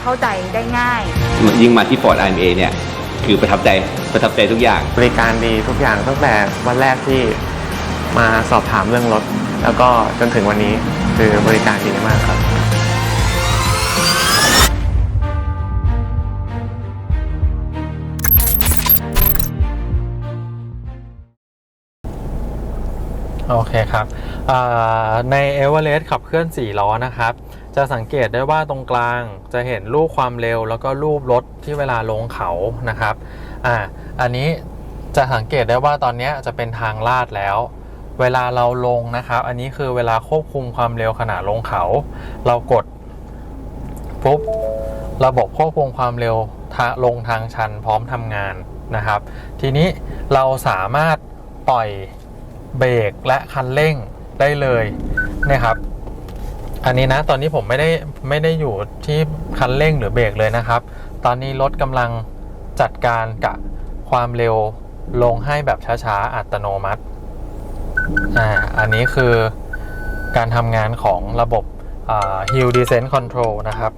เข้าใจได้ง่าย ยิ่งมาที่ Ford IMA เนี่ยคือประทับใจประทับใจทุกอย่าง บริการดีทุกอย่างตั้งแต่วันแรกที่มาสอบถามเรื่องรถ แล้วก็จนถึงวันนี้คือบริการดีมากครับ โอเคครับอ่าใน e v e r e s t ขับเคลื่อน 4 ล้อนะครับ จะสังเกตได้ว่าตรงกลางจะเห็นรูปความเร็ว แล้วก็รูปรถที่เวลาลงเขานะครับอ่าอันนี้จะสังเกตได้ว่าตอนนี้จะเป็นทางลาดแล้ว เวลาเราลงนะครับ อันนี้คือเวลาควบคุมความเร็วขณะลงเขา เรากดปุ๊บระบบควบคุมความเร็วทาลงทางชันพร้อมทำงานนะครับ ทีนี้เราสามารถปล่อย เบรกและคันเร่งได้เลยนี่ยครับ อันนี้นะตอนนี้ผมไม่ได้ไม่ได้อยู่ที่คันเร่งหรือเบรกเลยนะครับ ตอนนี้รถกำลังจัดการกับความเร็วลงให้แบบช้าๆ อัตโนมัติอ่าอันนี้คือการทำงานของระบบ Hill Descent Control นะครับ